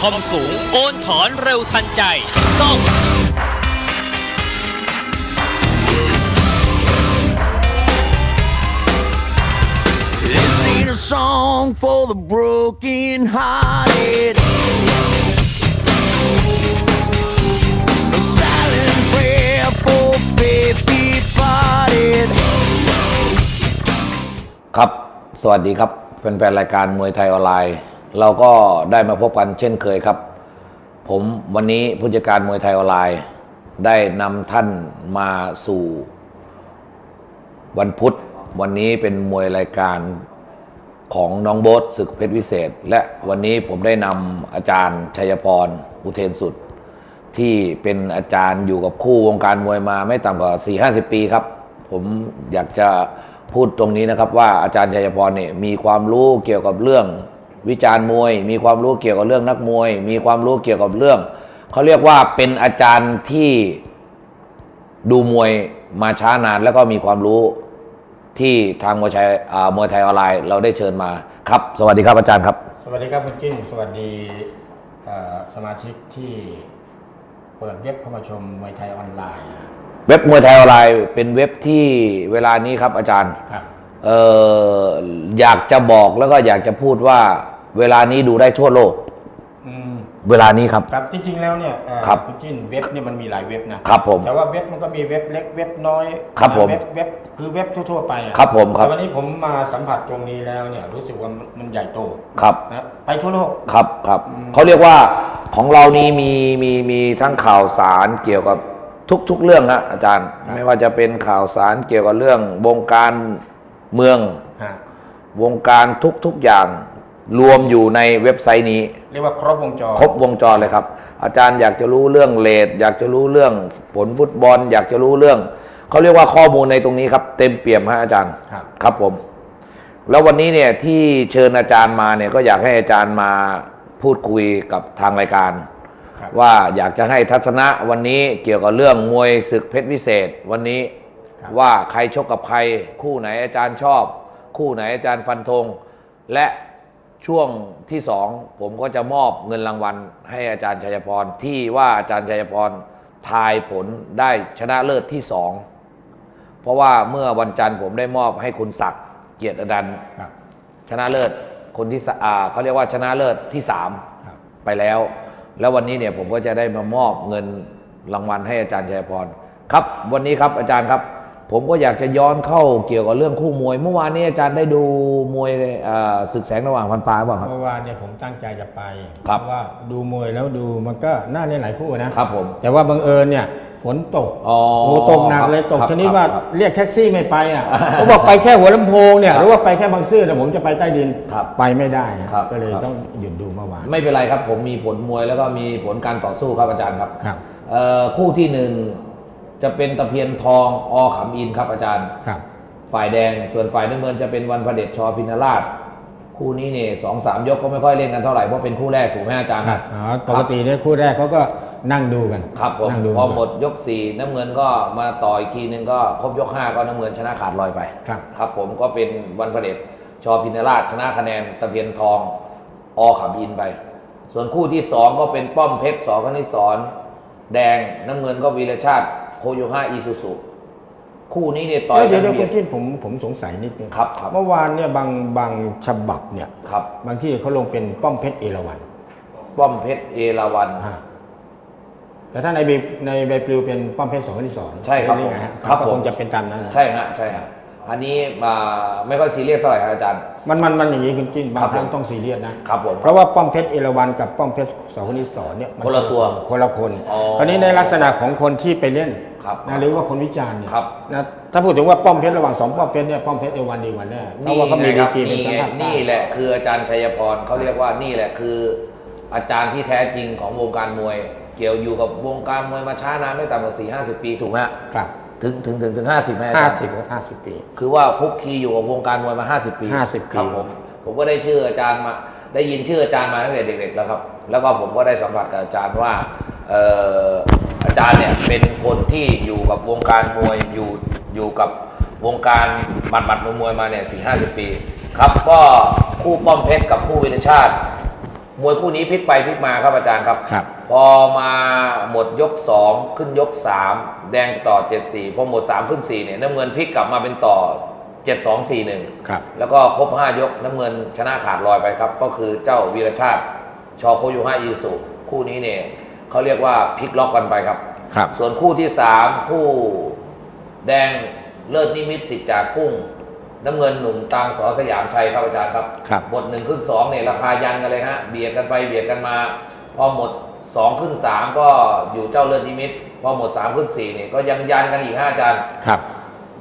คอมสูง โอนถอนเร็วทันใจต้อง This ain't a song for the broken hearted. A silent prayer for faith departed. ครับ สวัสดีครับแฟนๆรายการมวยไทยออนไลน์ เราก็ได้มาพบกันเช่นเคยครับ ผมวันนี้ผู้จัดการมวยไทยออนไลน์ ได้นำท่านมาสู่ วันพุธ วันนี้เป็นมวยรายการของน้องโบ๊ทศึกเพชรวิเศษ และวันนี้ผมได้นำอาจารย์ชัยพร อุเทนสุด ที่เป็นอาจารย์อยู่กับคู่วงการมวยมาไม่ต่ำกว่า 4-50 ปีครับ ผมอยากจะพูดตรงนี้นะครับว่าอาจารย์ชัยพรเนี่ยมีความรู้เกี่ยวกับเรื่อง วิจารณ์มวย มีความรู้เกี่ยวกับเรื่องนักมวย มีความรู้เกี่ยวกับเรื่องเขาเรียกว่าเป็นอาจารย์ที่ดูมวยมาช้านาน แล้วก็มีความรู้ที่ทางมวยไทยอ่ามวยไทยออนไลน์ เราได้เชิญมาครับ สวัสดีครับอาจารย์ครับ สวัสดีครับคุณจิ้นสวัสดีเอ่อสมาชิกที่เปิดเว็บเข้ามาชมมวยไทยออนไลน์ เว็บมวยไทยออนไลน์เป็นเว็บที่เวลานี้ครับอาจารย์ครับเอออยากจะบอกแล้วก็อยากจะพูดว่า เวลานี้ดูได้ทั่วโลก อืม เวลานี้ครับ ครับจริงๆแล้วเนี่ยเอ่อครับคุณจิ้นเว็บเนี่ยมันมีหลายเว็บนะครับผมแต่ว่าเว็บมันก็มีเว็บเล็กเว็บน้อยครับผมเว็บเว็บคือเว็บทั่วๆไปอะครับผมครับ แต่วันนี้ผมมาสัมผัสตรงนี้แล้วเนี่ยรู้สึกว่ามันมันใหญ่โตครับนะไปทั่วโลก ครับครับเขาเรียกว่าของเรานี้มีมีมีทั้งข่าวสารเกี่ยวกับทุกๆเรื่องฮะอาจารย์ ไม่ว่าจะเป็นข่าวสารเกี่ยวกับเรื่องวงการเมือง ฮะ วงการทุกๆอย่าง รวมอยู่ในเว็บไซต์นี้ เรียกว่าครบวงจร ครบวงจรเลยครับ อาจารย์อยากจะรู้เรื่องเลดอยากจะรู้เรื่องผลฟุตบอล อยากจะรู้เรื่องเขาเรียกว่าข้อมูลในตรงนี้ครับ เต็มเปี่ยมฮะอาจารย์ครับ ครับผม แล้ววันนี้เนี่ยที่เชิญอาจารย์มาเนี่ยก็อยากให้อาจารย์มาพูดคุยกับทางรายการ ครับ ว่าอยากจะให้ทัศนะวันนี้เกี่ยวกับเรื่องมวยศึกเพชรวิเศษ วันนี้ครับ ว่าใครชกกับใคร คู่ไหนอาจารย์ชอบ คู่ไหนอาจารย์ฟันธงและ ช่วงที่สองผมก็จะมอบเงินรางวัล ให้อาจารย์ชัยพรที่ว่าอาจารย์ชัยพรทายผลได้ชนะเลิศที่สองเพราะว่าเมื่อวันจันทร์ผมได้มอบให้คุณศักดิ์เกียรติอดันต์ครับ ชนะเลิศคนที่สอ่าเขาเรียกว่าชนะเลิศที่สามครับ ไปแล้ว แล้ววันนี้เนี่ยผมก็จะได้มามอบเงินรางวัลให้อาจารย์ชัยพรครับ วันนี้ครับอาจารย์ครับ ผมก็อยากจะย้อนเข้าเกี่ยวกับเรื่องคู่มวย เมื่อวานนี้อาจารย์ได้ดูมวยอ่าศึกแสงระหว่างพันปลาเปล่าครับ เมื่อวานเนี่ยผมตั้งใจจะไปครับเพราะว่าดูมวยแล้วดูมันก็น่าเล่นหลายคู่นะครับผมแต่ว่าบังเอิญเนี่ยฝนตกอ๋อโอ้ตกหนักเลยตกครับชนิดว่าครับเรียกแท็กซี่ไม่ไปอะเขาบอกไปแค่หัวลำโพงเนี่ยหรือว่าไปแค่บางซื่อแต่ผมจะไปใต้ดินครับไปไม่ได้นะครับก็เลยครับต้องหยุดดูเมื่อวาน ไม่เป็นไรครับ ผมมีผลมวยแล้วก็มีผลการต่อสู้ครับอาจารย์ครับครับเอ่อคู่ที่หนึ่ง จะเป็นตะเพียนทองอขำอินครับอาจารย์ ครับ ฝ่ายแดงส่วนฝ่ายน้ำเงินจะเป็นวันพระเดชชอพินราช คู่นี้เนี่ยสองสามยกก็ไม่ค่อยเล่นกันเท่าไหร่เพราะเป็นคู่แรกถูกไหมอาจารย์ครับอ๋อปกติเนี่ยคู่แรกเขาก็นั่งดูกันครับผมนั่งดูพอหมดยกสี่น้ำเงินก็มาต่ออีกทีนึงก็ครบยกห้าก็น้ำเงินชนะขาดลอยไป ครับ ครับผมก็เป็นวันพระเดชชอพินราช ชนะคะแนนตะเพียนทองอขำอินไป ส่วนคู่ที่สองก็เป็นป้อมเพชรสอคณิสอนแดงน้ำเงินก็วีรชาติ โคโยห้าอีซูซุคู่นี้เนี่ยต่อยเดี๋กัยวนเดี๋ยวเบีคุยณดที่ผมผมสงสัยนิดนึงครับครับเมื่อวานเนี่ยบางบางฉบับเนี่ยครับ บางที่เขาลงเป็นป้อมเพชรเอราวัณป้อมเพชรเอราวันฮะแต่ถ้าในใบในใบปลิวเป็นป้อมเพชรสองที่สอนใช่ครับนี่ไงฮะครับก็ผมคงจะเป็นตามนั้นนะใช่ฮะใช่ฮะ อันนี้มาไม่ค่อยซีเรียสเท่าไหร่ครับอาจารย์ มันมันมันอย่างนี้คุณจิ้นบาครังบครั้งผมต้องซีเรียสนะครับผม เพราะว่าป้อมเพชรเอราวัณกับป้อมเพชรสองคนที่สอนเนี่ยมัคนละตัวคนละคนอ๋อคราวนี้ในลักษณะของคนที่ไปเล่นครับนะหรือว่าคนวิจารณ์เนี่ยครับนะถ้าพูดถึงว่าป้อมเพชรระหว่างสองป้อมเพชรเนี่ยป้อมเพชรเอราวัณดีกว่าแน่เพราะว่าเขามีไงดีครับกรีเป็นนี่แชมไงป์ภาคใต้นี่แหละคืออาจารย์ชัยพรเขาเรียกว่านี่แหละคือ อาจารย์ที่แท้จริงของวงการมวย เกี่ยวอยู่กับวงการมวยมาช้านานไม่ต่ำกว่าสี่ห้าสิบปีถูกไหมฮะครับ ถึงถึงถึงถึงห้าสิบไหมอาห้าจารย์สิบห้าสิบปี คือว่าคุกคีอยู่กับวงการมวยมา 50 ปี50ครับปีผมผมก็ได้ชื่ออาจารย์มาได้ยินชื่ออาจารย์มาตั้งแต่เด็กๆแล้วครับ แล้วก็ผมก็ได้สัมผัสกับอาจารย์ว่าเอ่ออาจารย์เนี่ยเป็นคนที่อยู่กับวงการมวยอยู่อยู่กับวงการหมัดหมัดมวยมวยมาเนี่ยสี่ห้าสิบปี ครับก็คู่ป้อมเพชรกับคู่วิรชาติ มวยคู่นี้พลิกไปพลิกมาครับอาจารย์ครับ ครับ พอมาหมดยกสองขึ้นยกสามแดงต่อเจ็ดสี่พอหมดสามขึ้นสี่เนี่ยน้ำเงินพลิกกลับมาเป็นต่อเจ็ดสองสี่หนึ่งครับ แล้วก็ครบห้ายกน้ำเงินชนะขาดลอยไปครับ ก็คือเจ้าวีรชาติ ชอโคยูฮาอีสุคู่นี้เนี่ยเขาเรียกว่าพลิกล็อกกันไปครับ ครับ ส่วนคู่ที่สามคู่แดงเลิศนิมิตสิทธิ์จากกุ้ง น้ำเงินหนุ่มตังสอสยามชัยครับอาจารย์ครับครับหมดหนึ่งครึ่งสองเนี่ยราคายันกันเลยฮะเบียดกันไปเบียดกันมา พอหมดสองครึ่งสามก็อยู่เจ้าเลิศนิมิต พอหมดสามครึ่งสี่เนี่ยก็ยังยันกันอีกฮะอาจารย์ครับ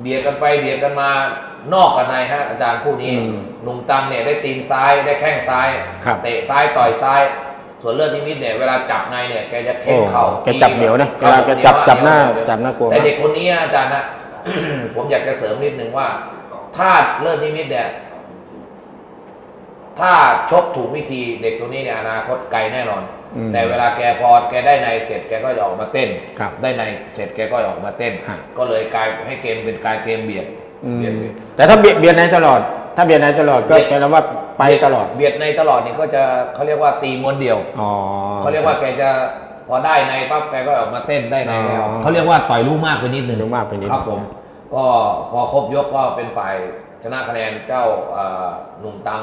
เบียดกันไปเบียดกันมานอกกับในฮะอาจารย์คู่นี้อืมหนุ่มตังเนี่ยได้ตีนซ้ายได้แข้งซ้ายครับเตะซ้ายต่อยซ้ายส่วนเลิศนิมิตเนี่ยเวลาจับในเนี่ยแกจะเข็นเข่าโอ้แกจับเหนียวนะครัเวลาแกจับเหยวจับหน้าเหยวจับหน้ากลัวแต่มากเด็กคนนี้อาจารย์นะผมอยากจะเสริมนิดนึงว่า ถ้าเลิศนิมิตเนี่ยถ้าชกถูกวิธีเด็กตัวนี้เนี่ยอนาคตไกลแน่นอน อืมแต่เวลาแกพอแกได้ในเสร็จแกก็จะออกมาเต้น ครับได้ในเสร็จแกก็ออกมาเต้น ฮะ ก็เลยกลายให้เกมเป็นกลายเกมเบียดอืมเบียดเบียด แต่ถ้าเบียดเบียดในตลอด ถ้าเบียดในตลอดก็เบียด แปลว่าไปตลอดเบียดในตลอดนี่ก็จะเขาเรียกว่าตีม้วนเดียว อ๋อ เขาเรียกว่าแกจะพอได้ในปั๊บแกก็ออกมาเต้นได้ในแล้วอ๋อเขาเรียกว่าต่อยลูกมากไปนิดนึงลูกมากไปนิด ครับผม ก็พอครบยกก็เป็นฝ่ายชนะคะแนนเจ้าหนุ่มตัง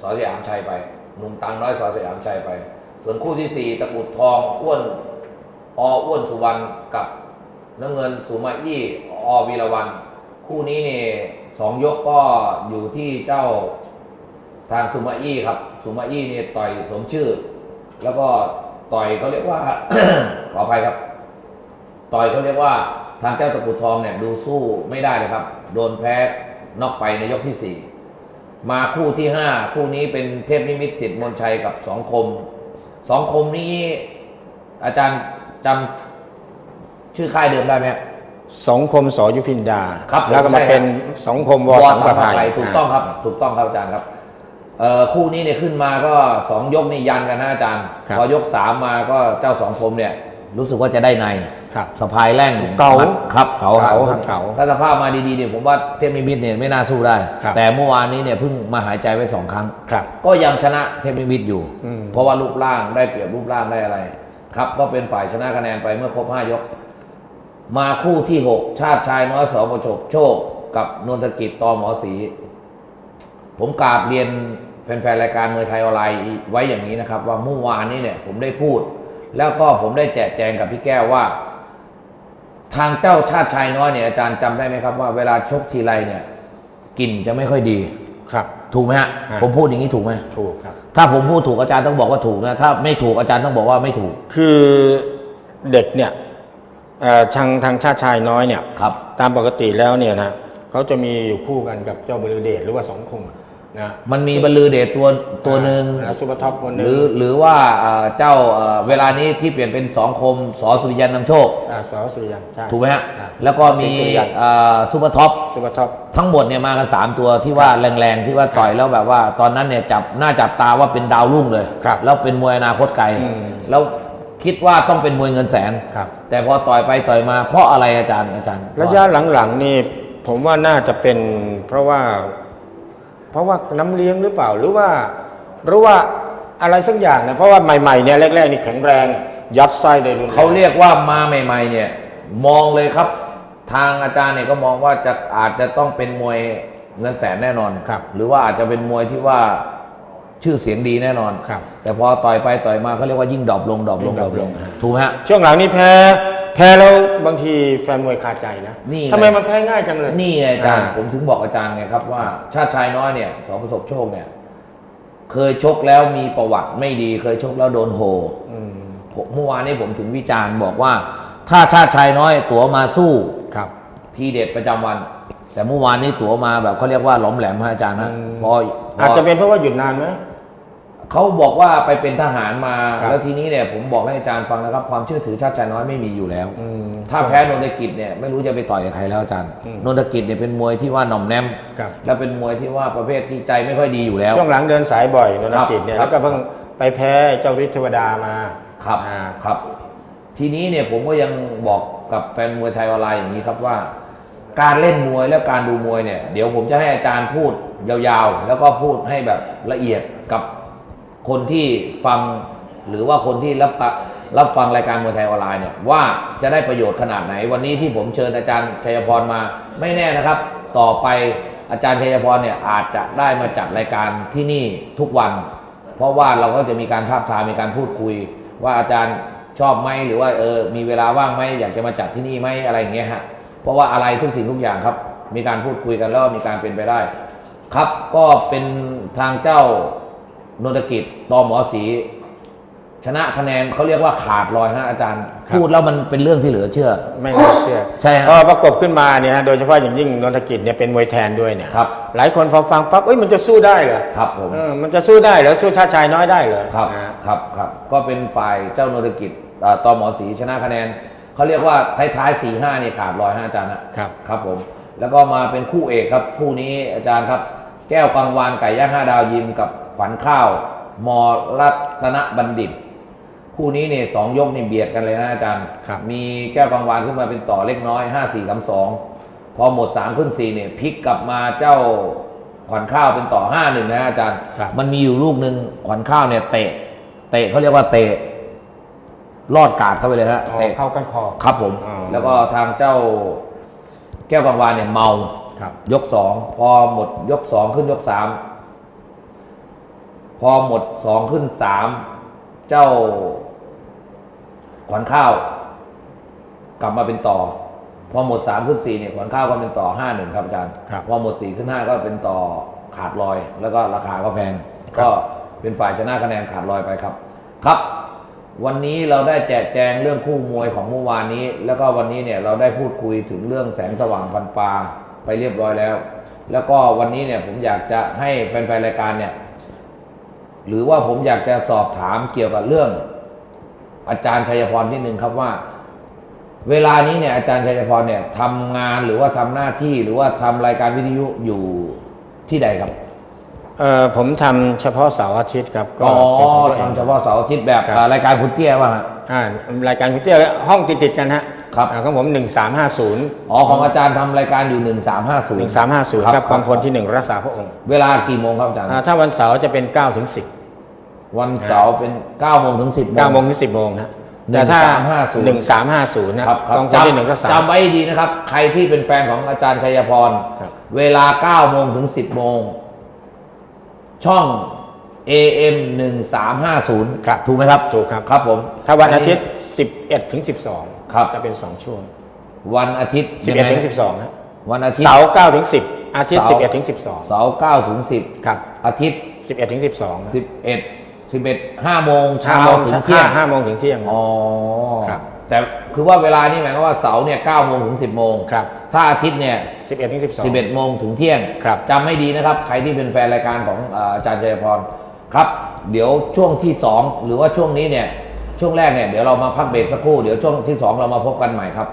สอสยามชัยไป หนุ่มตังน้อยสอสยามชัยไป ส่วนคู่ที่สี่ตะกุดทองอ้วนออ้วนสุวรรณกับน้ำเงินสุมาอี้อวีรวันคู่นี้นี่สองยกก็อยู่ที่เจ้าทางซูมาอี้ครับซูมาอี้นี่ต่อยสมชื่อ แล้วก็ต่อยเขาเรียกว่าขออภัยครับ ต่อยเขาเรียกว่า ทางเจ้าตะกรุดทองเนี่ยดูสู้ไม่ได้เลยครับ โดนแพ้น็อกไปในยกที่สี่มาคู่ที่ห้าคู่นี้เป็นเทพนิมิตสิทธิ์มนชัยกับสองคม สองคมนี้อาจารย์จำชื่อค่ายเดิมได้ไหมสองคมสอยุพินดาครับแล้วก็มาใช่ครับเป็นสองคมวอสังประภัยถูกต้องครับ ถูกต้องครับอาจารย์ครับเอ่อคู่นี้เนี่ยขึ้นมาก็สองยกนี่ยันกันนะอาจารย์ครับพอยกสามมาก็เจ้าสองคมเนี่ย รู้สึกว่าจะได้ใน ครับสะพายแร่งเก๋าครับเขาเก๋าครับเก๋าถ้าสภาพมาดีๆเนี่ยผมว่าเทพนิมิตเนี่ยไม่น่าสู้ได้ครับแต่เมื่อวานนี้เนี่ยเพิ่งมาหายใจไว้สองครั้งครับก็ยังชนะเทพนิมิตอยู่อืมเพราะว่ารูปร่างได้เปรียบรูปร่างได้อะไร ครับก็เป็นฝ่ายชนะคะแนนไปเมื่อครบห้ายก มาคู่ที่หกชาติชายน้อยสอประชกโชค กับนนทกิจตอหมอสีผมกราบเรียนแฟนๆรายการมวยไทยออนไลน์ไว้อย่างนี้นะครับ ว่าเมื่อวานนี้เนี่ยผมได้พูด แล้วก็ผมได้แจกแจงกับพี่แก้วว่า ทางเจ้าชาติชายน้อยเนี่ยอาจารย์จำได้ไหมครับว่าเวลาชกทีไรเนี่ยกลิ่นจะไม่ค่อยดีครับ ถูกไหมฮะฮะผมพูดอย่างนี้ถูกไหมถูกครับ ถ้าผมพูดถูกอาจารย์ต้องบอกว่าถูกนะถ้าไม่ถูกอาจารย์ต้องบอกว่าไม่ถูก คือเด็กเนี่ยเอ่อทางทางชาติชายน้อยเนี่ยครับ ตามปกติแล้วเนี่ยนะเขาจะมีอยู่คู่กันกับเจ้าบริเดชหรือว่าสองคม นะมันมีบรรลือเดชตัวตัวหนึ่งแล้วซูเปอร์ท็อปคนหหนึงรือหรือว่าเอ่อเจ้าเอ่อเวลานี้ที่เปลี่ยนเป็นสองคมสอสุริยันนำโชคอ่าสอสุริยันใช่ถูกไหมฮะอ่าแล้วก็มีศรีสุริยันเอ่อซูเปอร์ท็อปซูเปอร์ท็อปทั้งหมดเนี่ยมากัน 3 ตัวที่ว่าแรงๆ ที่ว่าต่อยแล้วแบบว่า ตอนนั้นเนี่ยจับหน้าจับตาว่าเป็นดาวรุ่งเลยครับแล้วเป็นมวยอนาคตไกลอืมแล้วคิดว่าต้องเป็นมวยเงินแสนครับ แต่พอต่อยไปต่อยมาเพราะอะไรอาจารย์อาจารย์ ระยะหลังๆนี่ผมว่าน่าจะเป็นเพราะว่า เพราะว่าน้ำเลี้ยงหรือเปล่าหรือว่าหรือว่าอะไรสักอย่างนะเพราะว่าใหม่ๆเนี่ยแรกๆนี่แข็งแรง ยัดไส้ได้รุนแรงเขาเรียกว่ามาใหม่ ๆ เนี่ย มองเลยครับ ทางอาจารย์เนี่ยก็มองว่าจะอาจจะต้องเป็นมวยเงินแสนแน่นอนครับ หรือว่าอาจจะเป็นมวยที่ว่าชื่อเสียงดีแน่นอนครับแต่พอต่อยไปต่อยมาเขาเรียกว่ายิ่งดรอปลงดรอปลงยิ่งดดรรออปปลลงงฮะถูกไหมฮะช่วงหลังนี่แพ้ แพ้แล้วบางทีแฟนมวยคาใจนะนี่ไง ทำไมมันแพ้ง่ายจังเลย นี่ไงอาจารย์อ่า ผมถึงบอกอาจารย์ไงครับว่าชาติชายน้อยเนี่ยสอประสบโชคเนี่ย เคยชกแล้วมีประวัติไม่ดี เคยชกแล้วโดนโหอืมผมเมื่อวานนี้ผมถึงวิจารณ์บอกว่า ถ้าชาติชายน้อยตั๋วมาสู้ ครับ ทีเด็ดประจำวัน แต่เมื่อวานนี้ตั๋วมาแบบเขาเรียกว่าหลอมแหลมฮะอาจารย์นะอืม พอพอาจจะเป็นเพราะว่าหยุดนานไหม เขาบอกว่าไปเป็นทหารมา ครับ แล้วทีนี้เนี่ยผมบอกให้อาจารย์ฟังนะครับ ความเชื่อถือชาติชายน้อยไม่มีอยู่แล้ว อืม ถ้าแพ้นนทกิจเนี่ยไม่รู้จะไปต่อยกับใครแล้วอาจารย์อืมนนทกิจเนี่ยเป็นมวยที่ว่าหน่อมแนมครับ แล้วเป็นมวยที่ว่าประเภทที่ใจไม่ค่อยดีอยู่แล้ว ช่วงหลังเดินสายบ่อยนนครับกิจเนี่ยครัแล้บ วก็เพิ่งไปแพ้เจ้าฤทธิ์เทวดามาครับอ่า ครับ ทีนี้เนี่ยผมก็ยังบอกกับแฟนมวยไทยออนไลน์อย่างนี้ครับว่า การเล่นมวยและการดูมวยเนี่ย เดี๋ยวผมจะให้อาจารย์พูดยาวๆ แล้วก็พูดให้แบบละเอียดกับ คนที่ฟังหรือว่าคนที่รับรับฟังรายการมวยไทยออนไลน์เนี่ยว่าจะได้ประโยชน์ขนาดไหน วันนี้ที่ผมเชิญอาจารย์ชัยพรมาไม่แน่นะครับ ต่อไปอาจารย์ชัยพรเนี่ยอาจจะได้มาจัดรายการที่นี่ทุกวัน เพราะว่าเราก็จะมีการทาบทามมีการพูดคุย ว่าอาจารย์ชอบไหมหรือว่าเออมีเวลาว่างไหมอยากจะมาจัดที่นี่ไหมอะไรอย่างเงี้ยฮะเพราะว่าอะไรทุกสิ่งทุกอย่างครับ มีการพูดคุยกันแล้วมีการเป็นไปได้ ครับก็เป็นทางเจ้า นนทกิจตอหมอสี ชนะคะแนนเขาเรียกว่าขาดลอยฮะอาจารย์ ครับ พูดแล้วมันเป็นเรื่องที่เหลือเชื่อ ไม่น่าเชื่อใช่ฮะพอประกบขึ้นมาเนี่ยฮะโดยเฉพาะอย่างยิ่งนนทกิจเนี่ยเป็นมวยแทนด้วยเนี่ย ครับ หลายคนพอฟังปั๊บเอ้ยมันจะสู้ได้เหรอครับผม เออมันจะสู้ได้เหรอสู้ชาติชายน้อยได้เหรอครับอ่าครับครับก็เป็นฝ่ายเจ้านนทกิจอ่าตอหมอสีชนะคะแนนเขาเรียกว่าท้ายๆสี่ห้าเนี่ยขาดลอยฮะอาจารย์นะครับ ครับผม แล้วก็มาเป็นคู่เอกครับคู่นี้อาจารย์ครับ แก้วกังวานไก่ย่างห้าดาวยิมกับ ขวัญข้าวมรัตนบัณฑิต คู่นี้เนี่ยสองยกนี่เบียดกันเลยนะอาจารย์ ครับ มีแก้วกังวานขึ้นมาเป็นต่อเล็กน้อยห้าสี่สามสองพอหมดสามขึ้นสี่เนี่ยพลิกกลับมาเจ้าขวัญข้าวเป็นต่อห้าหนึ่งนะอาจารย์ ครับ มันมีอยู่ลูกหนึ่งขวัญข้าวเนี่ยเตะ เตะเขาเรียกว่าเตะ ลอดกาดเข้าไปเลยฮะอ๋อเตะ เข้ากันคอ ครับผม อ๋อ แล้วก็ทางเจ้าแก้วกังวานเนี่ยเมา ครับ ยกสองพอหมดยกสองขึ้นยกสาม พอหมดสองขึ้นสามเจ้าขวัญข้าว กลับมาเป็นต่อ พอหมดสามขึ้นสี่เนี่ยขวัญข้าวก็เป็นต่อห้าหนึ่งครับอาจารย์ครับพอหมดสี่ขึ้นห้าก็เป็นต่อขาดลอย แล้วก็ราคาก็แพงครับก็เป็นฝ่ายชนะคะแนนขาดลอยไปครับ ครับ วันนี้เราได้แจกแจงเรื่องคู่มวยของเมื่อวานนี้ แล้วก็วันนี้เนี่ยเราได้พูดคุยถึงเรื่องแสงสว่างพันปลาไปเรียบร้อยแล้ว แล้วก็วันนี้เนี่ยผมอยากจะให้แฟนๆรายการเนี่ย หรือว่าผมอยากจะสอบถามเกี่ยวกับเรื่อง อาจารย์ชัยพรนิดนึงครับว่า เวลานี้เนี่ยอาจารย์ชัยพรเนี่ยทำงานหรือว่าทำหน้าที่หรือว่าทำรายการวิทยุอยู่ที่ใดครับเออผมทำเฉพาะเสาร์อาทิตย์ครับก็อ๋อเป็นของตัวเองทำเฉพาะเสาร์อาทิตย์แบบครับอ่ารายการคุณเตี้ยว่าฮะอ่ารายการคุณเตี้ยห้องติดติดๆกันฮะ ครับอ่าของผม 1350 อ๋อของอาจารย์ทำรายการอยู่ 1350 1350 ครับกองพลที่หนึ่งรักษาพระองค์เวลากี่โมงครับอาจารย์ อ่าถ้าวันเสาร์จะเป็น9ถึง10 วันเสาร์เป็น9โมงถึง 10โมง9โมงถึง10โมงฮะแต่ถ้า1350 1350นะครับครับกองพลที่หนึ่งรักษา จำไว้ให้ดีนะครับ ใครที่เป็นแฟนของอาจารย์ชัยพร ครับ เวลา9โมงถึง 10 โมง ช่อง AM 1350ครับถูกไหมครับ ถูกครับ ครับผมถ้าวันอาทิตย์ 11ถึง12 ครับจะเป็น 2 ช่วง วันอาทิตย์11ถึงยังไ12ฮะวันอาทิตย์เสาร์9ถึง10 อาทิตย์เสาร์11ถึงเสาร์9ถึง12ครับ10อาทิตย์ 11ถึง12 11 11 5โมงเช้า5โมงถึงเที่ยง5โมงถึงเที่ยงอ๋อครับแต่คือว่าเวลานี่หมายความว่าเสาร์เนี่ย9โมงถึง 10โมงครับถ้าอาทิตย์เนี่ย11ถึง12 11โมงถึงเที่ยงครับจำให้ดีนะครับ ใครที่เป็นแฟนรายการของเอ่ออาจารย์ชัยพรครับ เดี๋ยวช่วงที่ 2 หรือว่าช่วงนี้เนี่ย ช่วงแรกเนี่ยเดี๋ยวเรามาพักเบรกสักครู่เดี๋ยวช่วงที่2เรามาพบกันใหม่ครับ